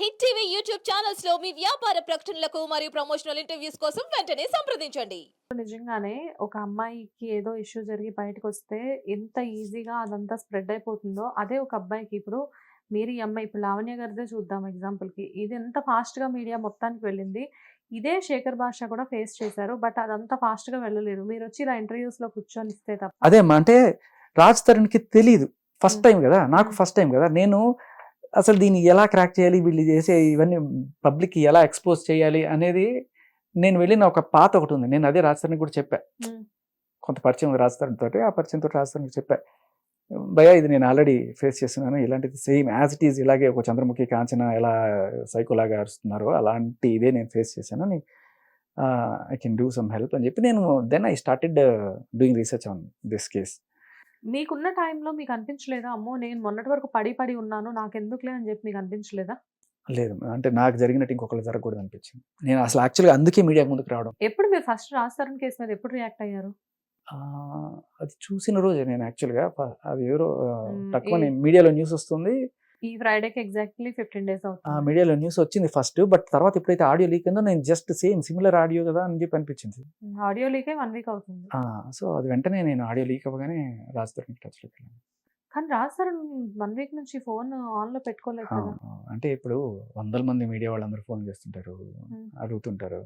Hit TV YouTube ఛానల్స్లో మీ వ్యాపార ప్రకటనలకు మరియు ప్రమోషనల్ ఇంటర్వ్యూస్ కోసం వెంటనే సంప్రదించండి. నిజంగానే ఒక అమ్మాయికి ఏదో ఇష్యూ జరిగి బయటకు వస్తే ఎంత ఈజీగా అదంతా స్ప్రెడ్ అయిపోతుందో అదే ఒక అబ్బాయికి. ఇప్పుడు మీరు ఈ అమ్మాయి ఇప్పుడు లావణ్య గారిదే చూద్దాం ఎగ్జాంపుల్కి. ఇది ఎంత ఫాస్ట్గా మీడియా మొత్తానికి వెళ్ళింది. ఇదే శేఖర్ భాష కూడా ఫేస్ చేశారు బట్ అదంతా ఫాస్ట్గా వెళ్ళలేదు. మీరు వచ్చి ఇలా ఇంటర్వ్యూస్లో కూర్చొని ఇస్తే తప్ప. అదే అమ్మా అంటే రాజ్ తరుణ్కి తెలియదు ఫస్ట్. టైం కదా? నాకు. ఫస్ట్ టైం కదా? నేను అసలు దీన్ని ఎలా క్రాక్ చేయాలి? వీళ్ళు చేసే ఇవన్నీ పబ్లిక్ ఎలా ఎక్స్పోజ్ చేయాలి అనేది నేను వెళ్ళిన ఒక పాత ఒకటి ఉంది. నేను అదే రాజ్ తరుణ్కి కూడా చెప్పా. కొంత పరిచయం ఉంది రాజ్ తరుణ్ తోటి ఆ పరిచయం తోటి రాజ్ తరుణ్కి చెప్పా. భయ ఇది నేను ఆల్రెడీ ఫేస్ చేస్తున్నాను. ఇలాంటిది సేమ్ యాజ్ ఇట్ ఈజ్ ఇలాగే ఒక చంద్రముఖి కాంచన ఎలా సైకోలాగా అరుస్తున్నారో అలాంటి ఇదే నేను ఫేస్ చేశాను. I can do some help అని చెప్పి నేను then I started doing research on this case. మీకున్న టైంలో మీకు అనిపించలేదా అమ్మో! నేను మొన్నటి వరకు పడి పడి ఉన్నాను నాకు ఎందుకులే అని చెప్పి మీకు అనిపించలేదా లేదు. అంటే నాకు జరిగినట్టు ఇంకొకరు జరగకూడదు అనిపించింది నేను అసలు యాక్చువల్గా అందుకే మీడియా ముందుకు రావడం. ఎప్పుడు మీరు ఫస్ట్ రాస్తారని కేసు మీద ఎప్పుడు రియాక్ట్ అయ్యారు? అది చూసిన రోజే నేను యాక్చువల్గా అది ఎవరో తక్కువ నేను మీడియాలో న్యూస్ వస్తుంది. ఈ ఫ్రైడేకి ఎగ్జాక్ట్లీ ఫిఫ్టీన్ డేస్ అవుతుంది. మీడియాలో న్యూస్ వచ్చింది ఫస్ట్ బట్ తర్వాత ఎప్పుడైతే ఆడియో లీక్ అయిందో నేను జస్ట్ సేమ్ సిమిలర్ ఆడియో కదా అని చెప్పి అనిపించింది. ఆడియో లీకే వన్ వీక్ అవుతుంది. సో అది వెంటనే నేను ఆడియో లీక్ అవ్వగానే రాజధాని టచ్లోకి వెళ్ళాను. కానీ రాస్తారు వన్ వీక్ నుంచి ఫోన్ ఆన్లో పెట్టుకోలేదు అంటే ఇప్పుడు వందల మంది మీడియా వాళ్ళందరూ ఫోన్ చేస్తుంటారు. అడుగుతుంటారు.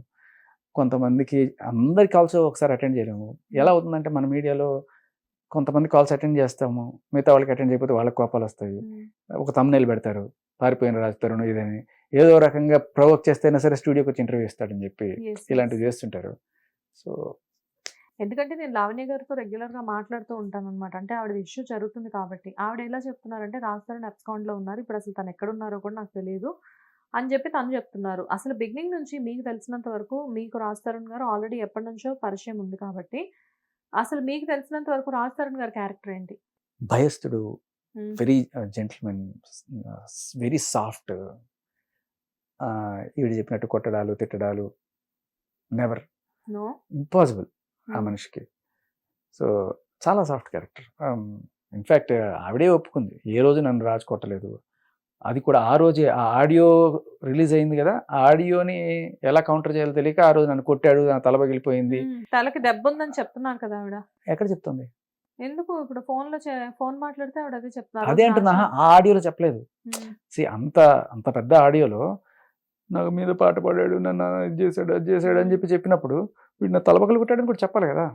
కొంతమందికి అందరి కాల్స్ ఒకసారి అటెండ్ చేయలేము. ఎలా అవుతుందంటే మన మీడియాలో కొంతమంది కాల్స్ అటెండ్ చేస్తాము. మిగతా వాళ్ళకి అటెండ్ చేయకపోతే వాళ్ళకి కోపాలు వస్తాయి. ఒక తమ్నేలు పెడతారు. పారిపోయిన రాజుతారు ఇదని. ఏదో రకంగా ప్రవోక్ చేస్తేనే సరే స్టూడియోకి వచ్చి ఇంటర్వ్యూ ఇస్తాడని చెప్పి ఇలాంటివి. చేస్తుంటారు. సో ఎందుకంటే నేను లావణ్య గారితో రెగ్యులర్గా మాట్లాడుతూ ఉంటాను అనమాట అంటే ఆవిడ ఇష్యూ జరుగుతుంది కాబట్టి. ఆవిడ ఎలా చెప్తున్నారంటే రాజధాని అబ్స్కాండ్లో ఉన్నారు. ఇప్పుడు అసలు తను ఎక్కడ ఉన్నారో కూడా నాకు తెలియదు అని చెప్పి తను చెప్తున్నారు. అసలు బిగినింగ్ నుంచి మీకు తెలిసినంత వరకు మీకు రాజ్ తరుణ్ గారు ఆల్రెడీ ఎప్పటి నుంచో పరిచయం ఉంది కాబట్టి అసలు మీకు తెలిసినంత వరకు రాజ్ తరుణ్ గారి క్యారెక్టర్ ఏంటి? భయస్థుడు. వెరీ జెంటిల్మెన్ వెరీ సాఫ్ట్ ఈవిడ చెప్పినట్టు కొట్టడాలు తిట్టడాలు నెవర్. ఇంపాసిబుల్ ఆ. మనిషికి. సో చాలా సాఫ్ట్ క్యారెక్టర్. ఇన్ఫ్యాక్ట్ ఆవిడే ఒప్పుకుంది. ఏ రోజు నన్ను రాజు కొట్టలేదు. అది కూడా ఆ రోజే ఆ ఆడియో రిలీజ్ అయింది కదా ఆ ఆడియోని ఎలా కౌంటర్ చేయాలో తెలియక ఆ రోజు నన్ను కొట్టాడు నా తల పగిలిపోయింది. తలకి దెబ్బ ఉందని చెప్తున్నారు కదా ఆవిడ. ఎక్కడ చెప్తుంది? ఎందుకు ఇప్పుడు ఫోన్లో ఫోన్ మాట్లాడితే ఆవిడ అదే చెప్తున్నారు అదే అంటున్నా ఆ ఆడియోలో చెప్పలేదు. సి అంత అంత పెద్ద ఆడియోలో నాకు మీద పాట పాడాడు నన్ను ఇది చేశాడు అది చేశాడు అని చెప్పి చెప్పినప్పుడు వీడు నా తలపగలు కొట్టాడని కూడా చెప్పాలి కదా.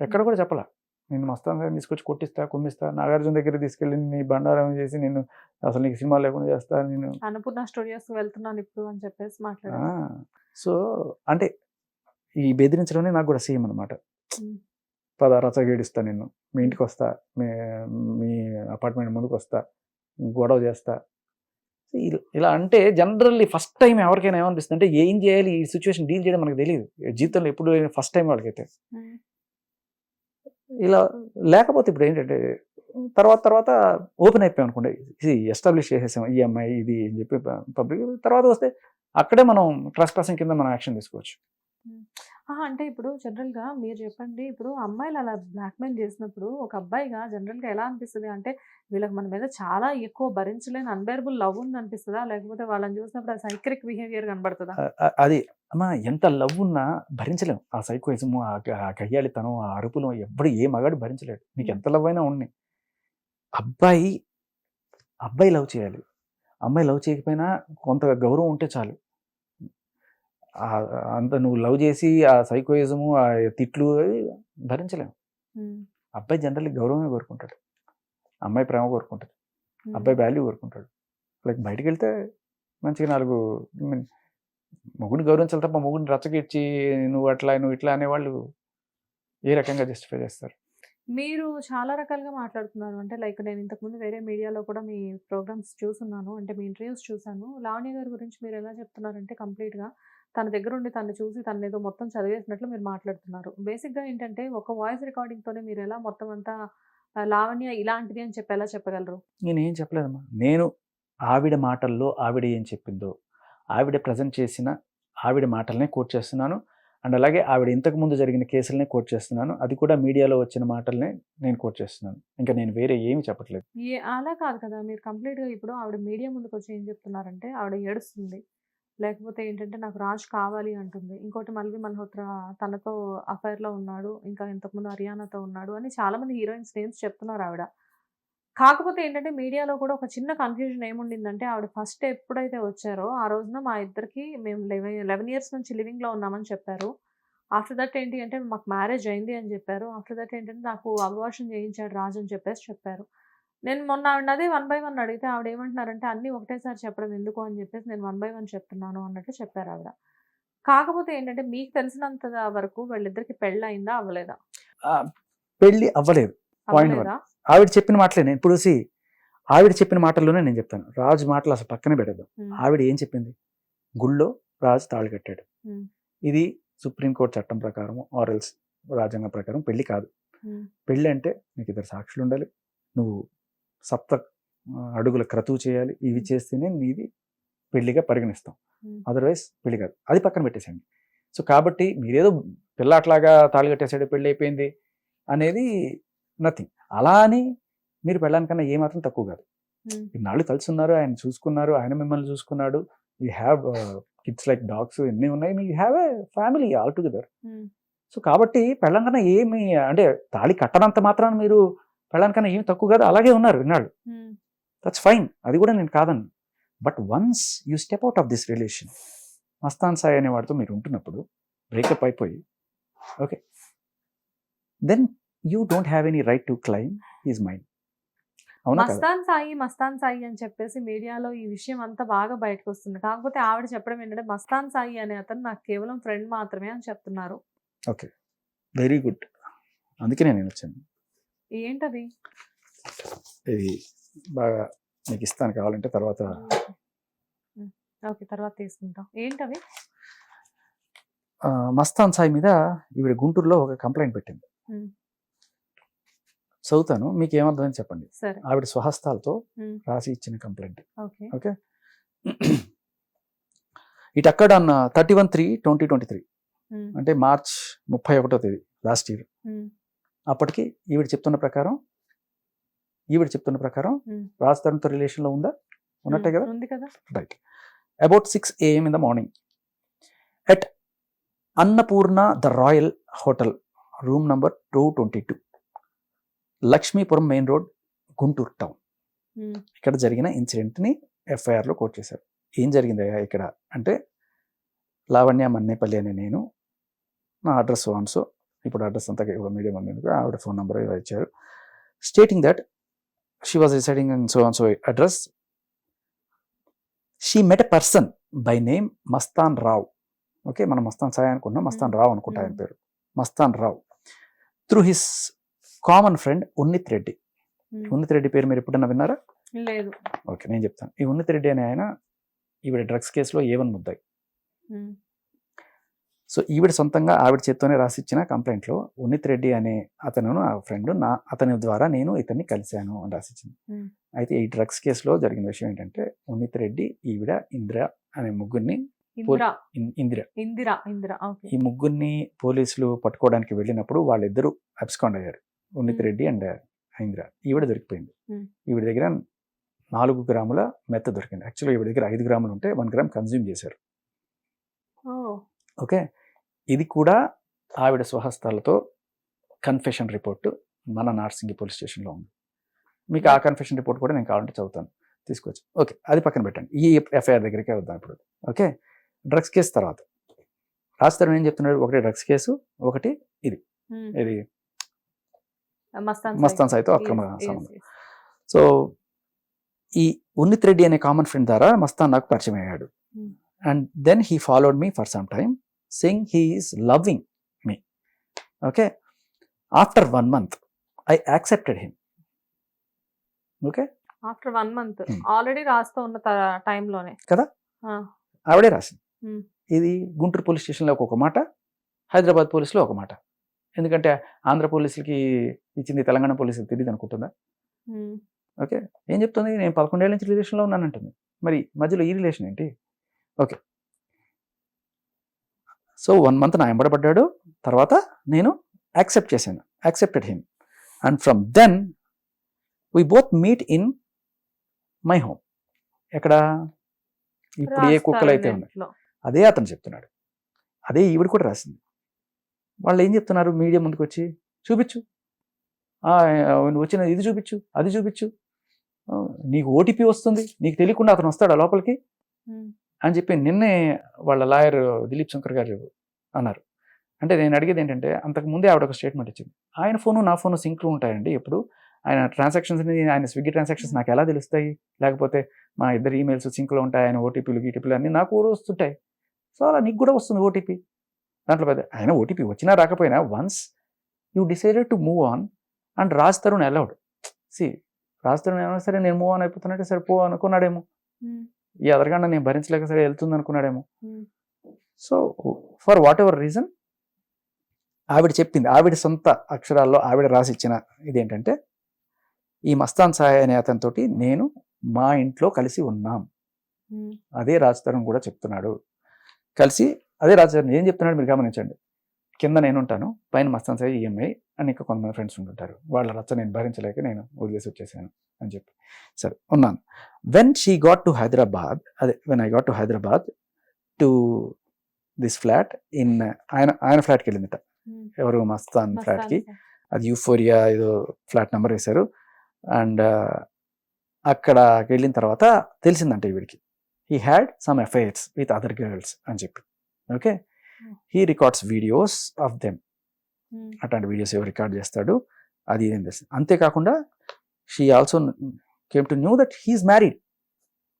ఎక్కడ కూడా చెప్పాల. నేను మస్తాన్ తీసుకొచ్చి కొట్టిస్తా కుమ్మిస్తా నాగార్జున దగ్గర తీసుకెళ్ళి నీ బండారం చేసి నేను అసలు నీకు సినిమా లేకుండా చేస్తా నేను అన్నపూర్ణ స్టూడియోస్ వెళ్తున్నాను ఇప్పుడు అని చెప్పేసి మాట్లాడారు. సో అంటే ఈ బెదిరించడం నాకు కూడా సేమ్ అనమాట. పద రచగేడిస్తా నేను మీ ఇంటికి వస్తా మీ మీ అపార్ట్మెంట్ ముందుకు వస్తా గొడవ చేస్తా. ఇలా అంటే జనరల్లీ ఫస్ట్ టైం ఎవరికైనా ఏమనిపిస్తుంది అంటే ఏం చేయాలి ఈ సిచ్యువేషన్ డీల్ చేయడం మనకు తెలియదు జీవితంలో ఎప్పుడు ఫస్ట్ టైం వాళ్ళకైతే. ఇలా లేకపోతే ఇప్పుడు ఏంటంటే తర్వాత తర్వాత ఓపెన్ అయిపోయాం అనుకోండి. ఇది ఎస్టాబ్లిష్ చేసేసాం. ఈ అమ్మాయి ఇది అని చెప్పి పబ్లిక్ తర్వాత వస్తే అక్కడే మనం ట్రస్ట్ పర్సన్ కింద మనం యాక్షన్ తీసుకోవచ్చు. అంటే ఇప్పుడు జనరల్గా మీరు చెప్పండి. ఇప్పుడు అమ్మాయిలు అలా బ్లాక్మెయిల్ చేసినప్పుడు ఒక అబ్బాయిగా జనరల్గా ఎలా అనిపిస్తుంది? అంటే వీళ్ళకి మన మీద చాలా ఎక్కువ భరించలేని అన్బేరబుల్ లవ్ ఉంది అనిపిస్తుందా లేకపోతే వాళ్ళని చూసినప్పుడు సైక్రిక్ బిహేవియర్ కనబడుతుందా? ఆ- ఆ- అది అమ్మా ఎంత లవ్ ఉన్నా భరించలేం. ఆ సైకోయిజము ఆ గ- ఆ ఆ అరుపులు ఎప్పుడు ఏ మగాడు భరించలేడు. నీకు ఎంత లవ్ అయినా ఉన్నాయి. అబ్బాయి అబ్బాయి లవ్ చేయాలి. అమ్మాయి లవ్ చేయకపోయినా కొంత గౌరవం ఉంటే చాలు. ఆ- అంత నువ్వు లవ్ చేసి ఆ సైకోయిజము ఆ తిట్లు అది భరించలేం మ్మ్. అబ్బాయి జనరల్లీ గౌరవమే కోరుకుంటాడు. అమ్మాయి ప్రేమ కోరుకుంటాడు మ్మ్. అబ్బాయి వాల్యూ కోరుకుంటాడు. లైక్ బయటికి వెళ్తే మంచిగా నాలుగు మొగుడిని గౌరవించాలి తప్ప మొగుడిని రచ్చగిచ్చి నువ్వు అట్లా నువ్వు ఇట్లా అనేవాళ్ళు ఏ రకంగా జస్టిఫై చేస్తారు? మీరు చాలా రకాలుగా మాట్లాడుతున్నారు. అంటే లైక్ నేను ఇంతకుముందు వేరే మీడియాలో కూడా మీ ప్రోగ్రామ్స్ చూసున్నాను. అంటే మీ ఇంటర్వ్యూస్ చూసాను లావణ్య గారి గురించి మీరు ఎలా చెప్తున్నారంటే కంప్లీట్గా తన దగ్గర ఉండి తను చూసి తను ఏదో మొత్తం చదివేసినట్లు మీరు మాట్లాడుతున్నారు. బేసిక్గా ఏంటంటే ఒక వాయిస్ రికార్డింగ్తోనే మీరు ఎలా మొత్తం అంతా లావణ్య ఇలాంటిది అని చెప్పి ఎలా చెప్పగలరు? నేను ఏం చెప్పలేదమ్మా. నేను ఆవిడ మాటల్లో ఆవిడ ఏం చెప్పిందో ఆవిడ ప్రజెంట్ చేసిన ఆవిడ మాటలనే కోట్ చేస్తున్నాను. అండ్ అలాగే ఆవిడ ఇంతకు ముందు జరిగిన కేసులనే కోట్ చేస్తున్నాను. అది కూడా మీడియాలో వచ్చిన మాటలనే నేను కోట్ చేస్తున్నాను. ఇంకా నేను వేరే ఏమి చెప్పట్లేదు. అలా కాదు కదా. మీరు కంప్లీట్గా ఇప్పుడు ఆవిడ మీడియా ముందుకు వచ్చి ఏం చెప్తున్నారంటే ఆవిడ ఏడుస్తుంది. లేకపోతే ఏంటంటే నాకు రాజ్ కావాలి అంటుంది. ఇంకోటి మల్వి మల్హోత్రా తనతో అఫైర్లో ఉన్నాడు. ఇంకా ఇంతకుముందు హర్యానాతో ఉన్నాడు అని చాలామంది హీరోయిన్స్ నేమ్స్ చెప్తున్నారు ఆవిడ. కాకపోతే ఏంటంటే మీడియాలో కూడా ఒక చిన్న కన్ఫ్యూజన్ ఏముండిందంటే ఆవిడ ఫస్ట్ ఎప్పుడైతే వచ్చారో ఆ రోజున మా ఇద్దరికి మేము లెవెన్ లెవెన్ ఇయర్స్ నుంచి లివింగ్లో ఉన్నామని చెప్పారు. ఆఫ్టర్ దట్ ఏంటి అంటే మాకు మ్యారేజ్ అయింది అని చెప్పారు. ఆఫ్టర్ దట్ ఏంటంటే నాకు అభివాషం చేయించాడు రాజు అని చెప్పేసి చెప్పారు. నేను మొన్న ఆవిడ అదే వన్ బై వన్ అడిగితే ఆవిడ ఏమంటున్నారంటే అన్నీ ఒకటేసారి చెప్పడం ఎందుకు? అని చెప్పేసి నేను వన్ బై వన్ చెప్తున్నాను అన్నట్టు చెప్పారు ఆవిడ. కాకపోతే ఏంటంటే మీకు తెలిసినంత వరకు వీళ్ళిద్దరికి పెళ్ళి అయిందా అవ్వలేదా? ఆ, పెళ్ళి అవ్వలేదు. one. అవ్వలేదా? ఆవిడ చెప్పిన మాటలే. నేను ఇప్పుడు ఆవిడ చెప్పిన మాటల్లోనే నేను చెప్తాను. రాజు మాటలు అసలు పక్కనే పెట్టదు. ఆవిడ ఏం చెప్పింది? గుళ్ళో రాజు తాళి కట్టాడు. ఇది సుప్రీంకోర్టు చట్టం ప్రకారం ఆర్ఎల్స్ రాజ్యాంగం ప్రకారం పెళ్ళి కాదు. పెళ్ళి అంటే నీకు ఇద్దరు సాక్షులు ఉండాలి నువ్వు సప్త అడుగుల క్రతువు చేయాలి. ఇవి చేస్తేనే నీది పెళ్ళిగా పరిగణిస్తాం. అదర్వైజ్ పెళ్ళి కాదు. అది పక్కన పెట్టేసండి సో కాబట్టి మీరేదో పిల్ల అట్లాగా తాళి కట్టేసాడు పెళ్ళి అయిపోయింది అనేది నథింగ్ అలా అని మీరు పెళ్ళానికన్నా ఏమాత్రం తక్కువ కాదు. ఇన్నాళ్ళు కలిసి ఉన్నారు ఆయన చూసుకున్నారు ఆయన మిమ్మల్ని చూసుకున్నాడు. You have kids like dogs ఎన్ని ఉన్నాయి. మీ have a family all together so కాబట్టి పెళ్ళంకన్నా ఏమి అంటే తాళి కట్టనంత మాత్రాన మీరు పెళ్ళానికన్నా ఏమి తక్కువ కాదు అలాగే ఉన్నారు ఇన్నాళ్ళు. ఉమ్, దట్స్ ఫైన్ అది కూడా నేను కాదను but once you step out of this relation Mastan Sai అనే వాడితో మీరు ఉంటున్నప్పుడు బ్రేకప్ అయిపోయి okay then you don't have any right to claim is mind Mastan Sai Mastan Sai అని చెప్పేసి మీడియాలో ఈ విషయం అంతా బాగా బయటకు వస్తుంది. కాకపోతే ఆవిడ చెప్పడం ఏంటంటే మస్తాన్ సాయి అనే అతను నాకు కేవలం ఫ్రెండ్ మాత్రమే అని చెప్తున్నారు. ఓకే వెరీ గుడ్ అందుకనే నేను వచ్చాను. ఏంటది? ఇది బాగా మీకు ఇస్తాను కావాలంటే తర్వాత ఓకే. తర్వాత తీసుకుంటాం. ఏంటవి మస్తాన్ సాయి మీద ఈవిడ గుంటూరులో ఒక కంప్లైంట్ పెట్టింది. చదువుతాను మీకు ఏమర్థమైంది చెప్పండి ఆవిడ స్వహస్తాలతో రాసి ఇచ్చిన కంప్లైంట్. ఓకే. ఓకే? ఇట్ అక్కడ అన్న thirty one three twenty twenty three. అంటే మార్చ్ ముప్పై ఒకటో తేదీ లాస్ట్ ఇయర్. అప్పటికి ఈవిడ చెప్తున్న ప్రకారం ఈవిడ చెప్తున్న ప్రకారం. రాజ్ తరుణ్తో రిలేషన్లో ఉందా? ఉన్నట్టే కదా? ఉంది కదా. Right about six AM in the morning at Annapurna the Royal Hotel room number two twenty two Lakshmipuram main road Guntur town ఇక్కడ జరిగిన ఇన్సిడెంట్ని ఎఫ్ఐఆర్లో కోట్ చేశారు. ఏం జరిగిందయ్యా ఇక్కడ? అంటే లావణ్య మన్నేపల్లి అనే నేను నా అడ్రస్ ఆన్సో ఇప్పుడు అడ్రస్ అంతా ఇప్పుడు మీడియం ఉంది ఆవిడ ఫోన్ నెంబర్ ఇచ్చారు. Stating that she was residing in so on so address she met a person by name Mastan Rao okay మనం మస్తాన్ సాయి అనుకున్నాం మస్తాన్ రావ్ అనుకుంటా ఆయన Hmm. పేరు. Mastan Rao through his common friend Unnith Reddy. Unnith Reddy పేరు మీరు ఎప్పుడైనా విన్నారా? లేదు. ఓకే నేను చెప్తాను. ఈ ఉన్నిత్ రెడ్డి అనే ఆయన ఈవిడ డ్రగ్స్ కేసులో ఏవన్ ముద్దాయి. ఉమ్, సో ఈవిడ సొంతంగా ఆవిడ చేత్తోనే రాసిచ్చిన కంప్లైంట్లో ఉన్నిత్ రెడ్డి అనే అతను నా ఫ్రెండ్ నా అతని ద్వారా నేను ఇతన్ని కలిశాను అని రాసిచ్చింది. అయితే ఈ డ్రగ్స్ కేసులో జరిగిన విషయం ఏంటంటే ఉన్నిత్ రెడ్డి ఈవిడ ఇందిర అనే ముగ్గురిని ఇందిరా. ఇందిర. ఇందిరా ఈ ముగ్గురిని పోలీసులు పట్టుకోవడానికి వెళ్ళినప్పుడు వాళ్ళిద్దరూ అబ్స్కాండ్ అయ్యారు. ఉన్నిత్. రెడ్డి అండ్ ఇందిర. ఈవిడ దొరికిపోయింది. ఈవిడ దగ్గర నాలుగు గ్రాముల మెత్త దొరికింది. యాక్చువల్గా ఈవిడ దగ్గర ఐదు గ్రాములు ఉంటే వన్ గ్రామ్ కన్జ్యూమ్ చేశారు. ఓకే? ఇది కూడా ఆవిడ స్వహస్తాలతో కన్ఫెషన్ రిపోర్ట్ మన నార్సింగి పోలీస్ స్టేషన్లో ఉంది. మీకు ఆ కన్ఫెషన్ రిపోర్ట్ కూడా నేను కావాలంటే చదువుతాను. తీసుకొచ్చి. ఓకే అది పక్కన పెట్టండి. ఈ ఎఫ్ఐఆర్ దగ్గరికే వద్దాం ఇప్పుడు. ఓకే డ్రగ్స్ కేసు తర్వాత. రాస్తారు ఏం చెప్తున్నాడు? ఒకటి డ్రగ్స్ కేసు ఒకటి ఉమ్, ఇది మస్తాన్ సాయితో అక్రమ సంబంధం. సో ఈ ఉన్నిత్ రెడ్డి అనే కామన్ ఫ్రెండ్ ద్వారా మస్తాన్ నాకు పరిచయం అయ్యాడు. And then he followed me for some time. Saying he is loving me okay after one month I accepted him okay after one month Hmm. Already రాస్తూ ఉన్న టైంలోనే కదా? ఆవిడే రాసింది. Hmm. ఇది గుంటూరు పోలీస్ స్టేషన్లో ఒక మాట హైదరాబాద్ పోలీసులో ఒక మాట. ఎందుకంటే ఆంధ్ర పోలీసులకి ఇచ్చింది తెలంగాణ పోలీసులకు తెలియదు అనుకుంటుందా? Um, okay? ఏం చెప్తుంది? నేను పదకొండేళ్ళ నుంచి రిలేషన్లో ఉన్నానంటుంది. మరి మధ్యలో ఈ రిలేషన్ ఏంటి? ఓకే. సో వన్ మంత్ నా ఎంబడబడ్డాడు తర్వాత నేను యాక్సెప్ట్ చేశాను. Accepted him. And from then we both meet in my home. ఎక్కడ? ఇప్పుడు ఏ కుక్కలు అయితే ఉన్నాయి. అదే అతను చెప్తున్నాడు. అదే ఈవిడ కూడా రాసింది. వాళ్ళు ఏం చెప్తున్నారు? మీడియా ముందుకు వచ్చి చూపించు. ఆ, నువ్వు వచ్చిన ఇది చూపించు అది చూపించు. ఆ, నీకు ఓటీపీ వస్తుంది. నీకు తెలియకుండా అతను వస్తాడా లోపలికి? ఉమ్. అని చెప్పి నిన్నే వాళ్ళ లాయర్ దిలీప్ శంకర్ గారు అన్నారు. అంటే నేను అడిగేది ఏంటంటే అంతకుముందే ఆవిడ ఒక స్టేట్మెంట్ ఇచ్చింది. ఆయన ఫోను నా ఫోను సింక్లో ఉంటాయండి ఎప్పుడు? ఆయన ట్రాన్సాక్షన్స్ ఆయన స్విగ్గీ ట్రాన్సాక్షన్స్ నాకు ఎలా తెలుస్తాయి? లేకపోతే మా ఇద్దరు ఈమెయిల్స్ సింక్లో ఉంటాయి ఆయన ఓటీపీలు గీటీపీలు అన్నీ నాకు కూడా వస్తుంటాయి. సో అలా నీకు కూడా వస్తుంది ఓటీపీ దాంట్లో పెద్ద ఆయన ఓటీపీ వచ్చినా రాకపోయినా once you decided to move on and Raj Tarun allowed see Raj Tarun ఏమైనా సరే నేను మూవ్ ఆన్ అయిపోతున్నట్టే సరే పో అనుకున్నాడేమో. Hmm. ఈ అదరగండ నేను భరించలేక సరే వెళ్తుంది అనుకున్నాడేమో. So for whatever reason ఆవిడ చెప్పింది ఆవిడ సొంత అక్షరాల్లో ఆవిడ రాసి ఇచ్చిన ఇదేంటంటే ఈ మస్తాన్ సాయ్ అనే అతనితోటి నేను మా ఇంట్లో కలిసి ఉన్నాం ఉమ్. అదే రాజతరుణ్ కూడా చెప్తున్నాడు కలిసి అదే రాజతరుణ్ ఏం చెప్తున్నాడు మీరు గమనించండి కింద నేను ఉంటాను పైన మస్తాన్ సాయి ఈఎంఐ అని ఇంకా కొంతమంది ఫ్రెండ్స్ ఉంటుంటారు. వాళ్ళ రచ్చ నేను భరించలేక నేను వదిలేసి వచ్చేసాను అని చెప్పి. సరే ఉన్నాను. When she got to Hyderabad అదే when I got to Hyderabad to this flat in ఆయన ఆయన ఫ్లాట్కి వెళ్ళిందట ఉమ్. ఎవరు? మస్తాన్ ఫ్లాట్కి. అది యూఫోరియా ఏదో ఫ్లాట్ నెంబర్ వేశారు. అండ్ అక్కడికి వెళ్ళిన తర్వాత తెలిసిందంట వీడికి he had some affairs with other girls అని చెప్పి. Okay he records videos of them. అట్లాంటి వీడియోస్ ఎవరు రికార్డ్ చేస్తాడు అది ఇదేం తెలిసింది అంతేకాకుండా she also came to know that he's married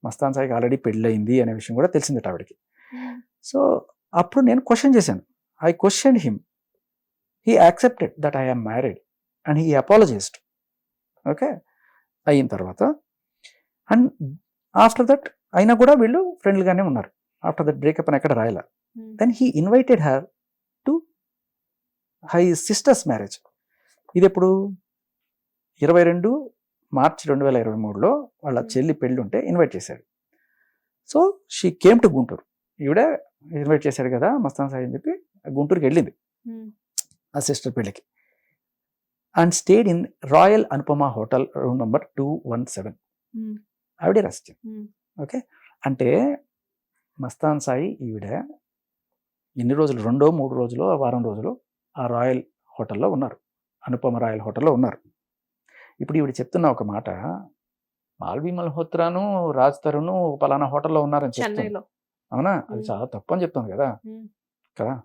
Mastan సాయికి ఆల్రెడీ పెళ్ళయింది అనే విషయం కూడా తెలిసిందట ఆవిడకి. ఉమ్. సో అప్పుడు నేను క్వశ్చన్ చేశాను. I question him he accepted that I am married and he apologized okay అయిన తర్వాత అండ్ ఆఫ్టర్ దట్ అయినా కూడా వీళ్ళు ఫ్రెండ్లీగానే ఉన్నారు. ఆఫ్టర్ దట్ బ్రేకప్ అని ఎక్కడ రాయల. Then he invited her to his sister's marriage ఇది ఎప్పుడు? ఇరవై రెండు మార్చి రెండు వేల ఇరవై మూడులో వాళ్ళ Hmm. చెల్లి పెళ్ళి ఉంటే ఇన్వైట్ చేశాడు. So she came to Guntur ఈవిడ ఇన్వైట్ చేశాడు కదా మస్తాన్ సాయి అని చెప్పి గుంటూరుకి వెళ్ళింది. ఉమ్. ఆ సిస్టర్ పెళ్ళికి. And stayed in Royal Anupama hotel room number two one seven. ఆవిడే రాసింది. ఓకే అంటే మస్తాన్ సాయి ఈవిడ ఎన్ని రోజులు? రెండో మూడు రోజులు వారం రోజులు ఆ రాయల్ హోటల్లో ఉన్నారు. అనుపమ రాయల్ హోటల్లో ఉన్నారు. ఇప్పుడు ఈవిడ చెప్తున్న ఒక మాట మాల్వి మల్హోత్రాను రాజ్ తరుణ్ పలానా హోటల్లో ఉన్నారని చెప్తుంది. చెన్నైలో. అవునా? అది. చాలా తప్పు అని చెప్తుంది కదా. కదా?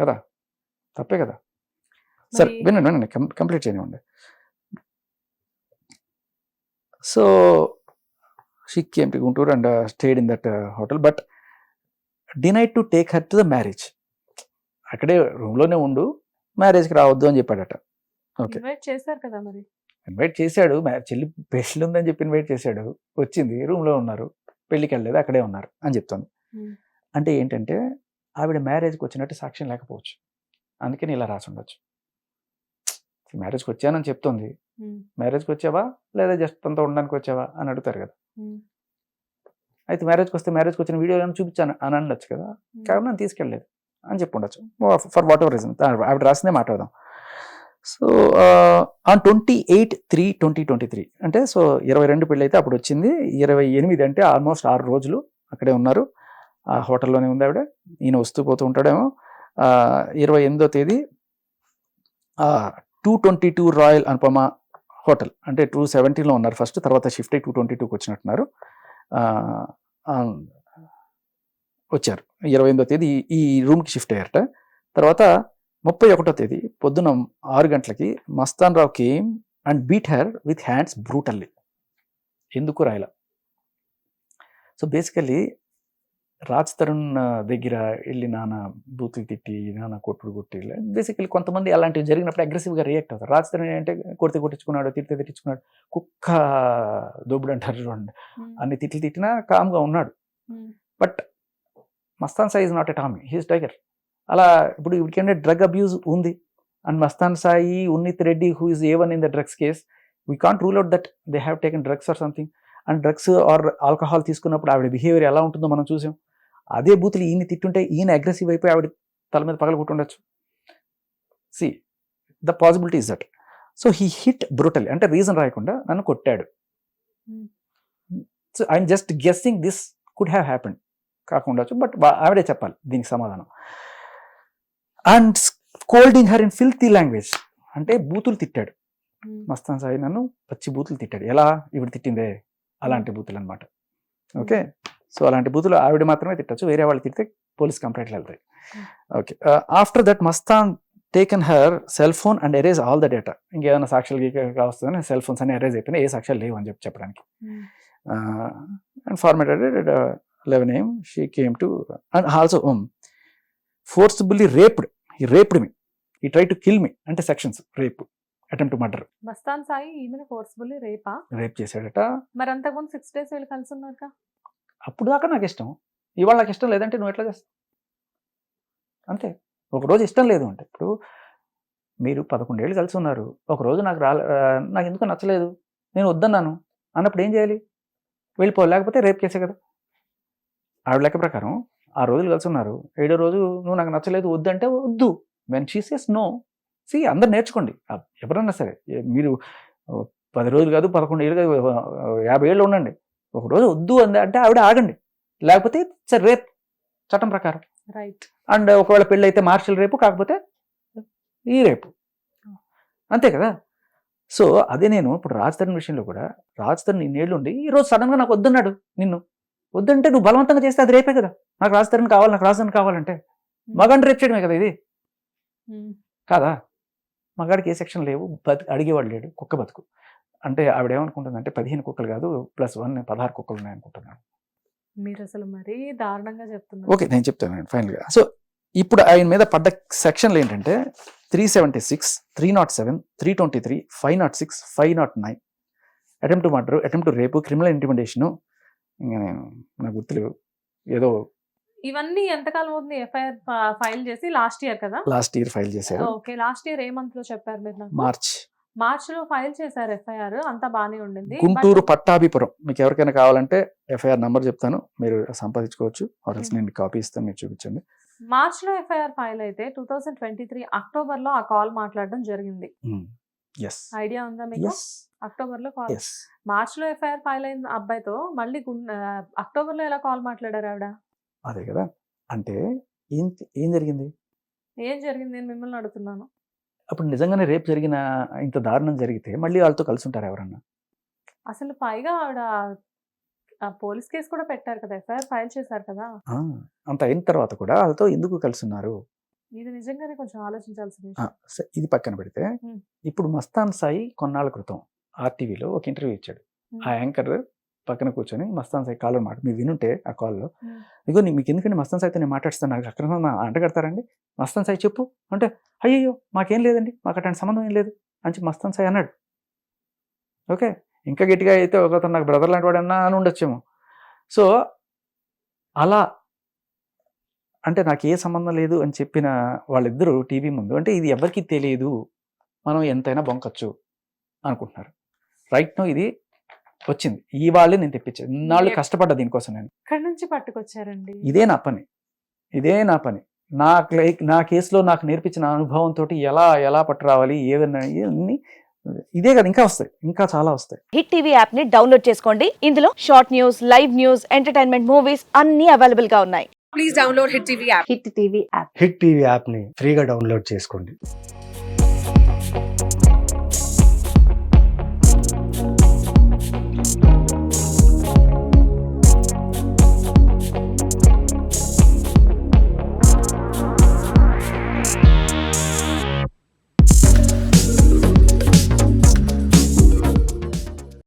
కదా? తప్పే కదా. సరే వినండి వినండి కంప్లీట్ చేయనివ్వండి. So she came to Guntur and stayed in that hotel but denied to take her to the marriage అక్కడే రూమ్లోనే ఉండు మ్యారేజ్కి రావద్దు అని చెప్పాడట. ఓకే చేశారు కదా మరి? ఇన్వైట్ చేశాడు చెల్లి పెళ్ళి ఉందని చెప్పి ఇన్వైట్ చేశాడు. వచ్చింది రూమ్లో ఉన్నారు పెళ్ళికి వెళ్ళలేదు అక్కడే ఉన్నారు అని చెప్తాను. Hmm. అంటే ఏంటంటే ఆవిడ మ్యారేజ్కి వచ్చినట్టు సాక్ష్యం లేకపోవచ్చు. అందుకని ఇలా రాసి ఉండొచ్చు. మ్యారేజ్కి వచ్చానని చెప్తుంది. మ్యారేజ్కి వచ్చావా? లేదా జస్ట్ తనతో ఉండడానికి వచ్చావా? అని అడుగుతారు కదా. ఉమ్. అయితే మ్యారేజ్కి వస్తే మ్యారేజ్కి వచ్చిన వీడియో ఏమైనా చూపించాను అని అనొచ్చు కదా. కాబట్టి నన్ను తీసుకెళ్ళలేదు అని చెప్పి ఉండొచ్చు ఫర్ వాట్ ఎవర్ రీజన్ ఆవిడ రాసిందే మాట్లాడదాం. So on twenty eight three twenty twenty three అంటే సో ఇరవై రెండు పెళ్ళి అయితే అప్పుడు వచ్చింది. ఇరవై ఎనిమిది అంటే ఆల్మోస్ట్ ఆరు రోజులు అక్కడే ఉన్నారు. ఆ హోటల్లోనే ఉంది ఆవిడ. ఈయన వస్తూ పోతూ ఉంటాడేమో. ఇరవై ఎనిమిదో తేదీ two twenty two Royal Anupama hotel. అంటే టూ సెవెంటీలో ఉన్నారు ఫస్ట్ తర్వాత షిఫ్ట్ టూ ట్వంటీ టూకి వచ్చినట్టున్నారు. వచ్చారు. ఇరవై ఎనిమిదో తేదీ ఈ- రూమ్కి షిఫ్ట్ అయ్యారట. తర్వాత ముప్పై ఒకటో తేదీ పొద్దున ఆరు గంటలకి Mastan Rao came and beat her with hands brutally ఎందుకు రాయల? సో బేసికలీ రాజ్ తరుణ్ దగ్గర వెళ్ళి నాన్న బూతులు తిట్టి నాన్న కొట్టుడు కొట్టి బేసికలీ కొంతమంది అలాంటివి జరిగినప్పుడు అగ్రెసివ్గా రియాక్ట్ అవుతారు. రాజ్ తరుణ్ ఏంటంటే కొడితే కొట్టించుకున్నాడు తిడితే తిట్టించుకున్నాడు. కుక్క దోబుడు అంటారు చూడండి. అన్ని తిట్లు తిట్టినా కామ్గా ఉన్నాడు. But Mastan Sai is not a Tommy he's tiger అలా ఇప్పుడు ఇప్పటికంటే డ్రగ్ అబ్యూజ్ ఉంది. And Mastan Sai Unnith Reddy who is A one in the drugs case we can't rule out that they have taken drugs or something and drugs or alcohol తీసుకున్నప్పుడు ఆవిడ behaviour ఎలా ఉంటుందో మనం చూసాం. అదే బూతులు ఈయన తిట్టుంటే ఈయన అగ్రెసివ్ అయిపోయి ఆవిడ తల మీద పగల కొట్టుండొచ్చు. See the possibility is that so he hit brutal అంటే రీజన్ రాయకుండా నన్ను కొట్టాడు. Hmm. So I'm just guessing this could have happened కాకుండా బట్ ఆవిడే చెప్పాలి దీనికి సమాధానం. And scolding her in filthy language అంటే బూతులు తిట్టాడు. ఉమ్. మస్తాన్ సాయి నన్ను పచ్చి బూతులు తిట్టాడు. ఎలా? ఈవిడ తిట్టిందే? అలాంటి బూతులు అనమాట ఓకే సో అలాంటి బూతులు ఆవిడ మాత్రమే తిట్టచ్చు. వేరే వాళ్ళు తిడితే పోలీస్ కంప్లైంట్లు వెళ్తాయి. Okay. After that Mastan taken her cell phone and erase all the data. ఇంకేమైనా సాక్ష్యాలు గీక వస్తుందని సెల్ ఫోన్స్ అన్ని ఎరేజ్ అయిపోయినాయి. ఏ సాక్ష్యాలు లేవు అని చెప్పి చెప్పడానికి. అండ్ ఫార్మేటెడ్ లెవెన్ ఏం she came to and also forcibly raped he raped me he try to kill me అంటే sections rape attempt murder Mastan Sai ఈమెను ఫోర్స్ఫుల్లీ రేపా రేప్ చేశాడట. మరి అంతకుముందు సిక్స్ డేస్ వీళ్ళు కలిసి ఉన్నారుగా? అప్పుడు దాకా నాకు ఇష్టం. ఇవాళ నాకు ఇష్టం లేదంటే నువ్వు ఎట్లా చేస్తావు? అంతే. ఒకరోజు ఇష్టం లేదు అంటే. ఇప్పుడు మీరు పదకొండేళ్ళు కలిసి ఉన్నారు. ఒకరోజు నాకు రా నాకు ఎందుకు నచ్చలేదు. నేను వద్దన్నాను. అన్నప్పుడు ఏం చేయాలి? వెళ్ళిపో లేకపోతే రేపు కేసే కదా. ఆవిడ లెక్క ప్రకారం ఆ రోజులు కలిసి ఉన్నారు. ఏడో రోజు నువ్వు నాకు నచ్చలేదు వద్దంటే వద్దు. When she says no see అందరు నేర్చుకోండి. ఎవరన్నా సరే మీరు పది రోజులు కాదు పదకొండు ఏళ్ళు కాదు యాభై ఏళ్ళు ఉండండి. ఒక రోజు వద్దు అంది అంటే ఆవిడ ఆగండి. లేకపోతే సరే రేపు చట్టం ప్రకారం. రైట్ అండ్ ఒకవేళ పెళ్ళి అయితే మార్షల్ రేపు కాకపోతే ఈ రేపు. అంతే కదా? సో అదే నేను ఇప్పుడు రాజధాని విషయంలో కూడా రాజధాని ఇన్నేళ్ళు ఉండి ఈ రోజు సడన్గా నాకు వద్దన్నాడు నిన్ను. వద్దంటే నువ్వు బలవంతంగా చేస్తే అది రేపే కదా? నాకు రాజధాని కావాలి నాకు రాజధాని కావాలంటే. మగాడిని రేపు చేయడమే కదా ఇది? కాదా? మగాడికి ఏ సెక్షన్ లేవు బతి అడిగేవాడు లేడు కుక్క బతుకు. అంటే ఆవిడ ఏమనుకుంటుంది అంటే పదిహేను కుక్కలు కాదు ప్లస్ వన్ పదహారు కుక్కలు ఉన్నాయనుకుంటున్నాను. మీరు అసలు మరీ దారుణంగా చెప్తున్నారు. ఓకే నేను చెప్తాను ఫైనల్గా. సో ఇప్పుడు ఆయన మీద పడ్డ సెక్షన్లు ఏంటంటే three seventy six three naught seven three twenty three five naught six five naught nine. Attempt murder attempt rape criminal intimidation ఇంకా నేను నాకు గుర్తులేవు. ఏదో ఇవన్నీ ఎంతకాలం అవుతుంది ఎఫ్ఐఆర్ ఫైల్ చేసి లాస్ట్ ఇయర్ కదా? లాస్ట్ ఇయర్ ఫైల్ చేశారు. ఓకే లాస్ట్ ఇయర్ ఏ మంత్లో చెప్పారు మీరు నాకు? మార్చ్ మార్చ్లో ఫైల్ చేశారు ఎఫ్ఐఆర్. అంతా బానే ఉండింది. గుంటూరు పట్టాభిపురం. మీకు ఎవరికైనా కావాలంటే ఎఫ్ఐఆర్ నంబర్ చెప్తాను. మీరు సంపాదించుకోవచ్చు. ఆర్ఎల్స్ నేను కాపీ ఇస్తాను మీరు చూపించండి. మార్చ్లో ఎఫ్ఐఆర్ ఫైల్ అయితే టూ థౌసండ్ ట్వంటీ త్రీ అక్టోబర్లో ఆ కాల్ మాట్లాడడం జరిగింది. ఎస్ ఐడియా ఉందా మీకు? అక్టోబర్లో కాల్. మార్చ్లో ఎఫ్ఐఆర్ ఫైల్ అయిన అబ్బాయితో మళ్ళీ అక్టోబర్లో ఎలా కాల్ మాట్లాడారు ఆవిడ? అదే కదా. అంటే ఏం ఏం జరిగింది? ఏం జరిగింది? నేను మిమ్మల్ని అడుగుతున్నాను. అప్పుడు నిజంగానే రేపు జరిగిన ఇంత దారుణం జరిగితే మళ్ళీ వాళ్ళతో కలిసి ఉంటారు ఎవరన్నా? అసలు పైగా ఆవిడ ఆ పోలీస్ కేసు కూడా పెట్టారు కదా ఎఫ్ఐఆర్ ఫైల్ చేశారు కదా. అంత అయిన తర్వాత కూడా వాళ్ళతో ఎందుకు కలిసి ఉన్నారు ఇది నిజంగానే కొంచెం ఆలోచించాల్సిన ఆ, విషయం. స- ఇది పక్కన పెడితే. ఇప్పుడు మస్తాన్ సాయి కొన్నాళ్ళ క్రితం ఆర్టీవీలో ఒక ఇంటర్వ్యూ ఇచ్చాడు. ఆ యాంకర్ పక్కన కూర్చొని మస్తాన్ సాయి కాల్లో మాట మీరు వినుంటే ఆ కాల్లో. ఇగో నీ- మీకు ఎందుకంటే మస్తాన్ సాయితో నేను మాట్లాడుతాను నాకు అక్కడ అంట కడతారండి. మస్తాన్ సాయి చెప్పు అంటే అయ్యయ్యో మాకేం లేదండి మాకు అట్లాంటి సంబంధం ఏం లేదు అని చెప్పి మస్తాన్ సాయి అన్నాడు. ఓకే ఇంకా గట్టిగా అయితే ఒక నాకు బ్రదర్ లాంటి వాడన్నా అని ఉండొచ్చేమో. సో అలా అంటే నాకు ఏ సంబంధం లేదు అని చెప్పిన వాళ్ళిద్దరూ టీవీ ముందు అంటే ఇది ఎవరికి తెలియదు మనం ఎంతైనా బొంకచ్చు అనుకుంటున్నారు. రైట్ నో ఇది వచ్చింది. ఈ వాళ్ళే నేను తెప్పించాను ఇన్నాళ్ళు కష్టపడ్డా దీనికోసం నేను. నుంచి పట్టుకొచ్చారండి? ఇదే నా పని. ఇదే నా పని. నా క్లై- నా కేసులో నాకు నేర్పించిన అనుభవంతో ఎలా ఎలా పట్టు రావాలి ఏదన్నా ఇవన్నీ ఇదే కదా ఇంకా వస్తాయి. ఇంకా చాలా వస్తాయి. హిట్ టీవీ యాప్ని డౌన్లోడ్ చేసుకోండి. ఇందులో short news live news entertainment movies అన్ని అవైలబుల్గా ఉన్నాయి. please download Hit TV app. Hit TV app. Hit TV యాప్ని ఫ్రీగా డౌన్లోడ్ చేసుకోండి.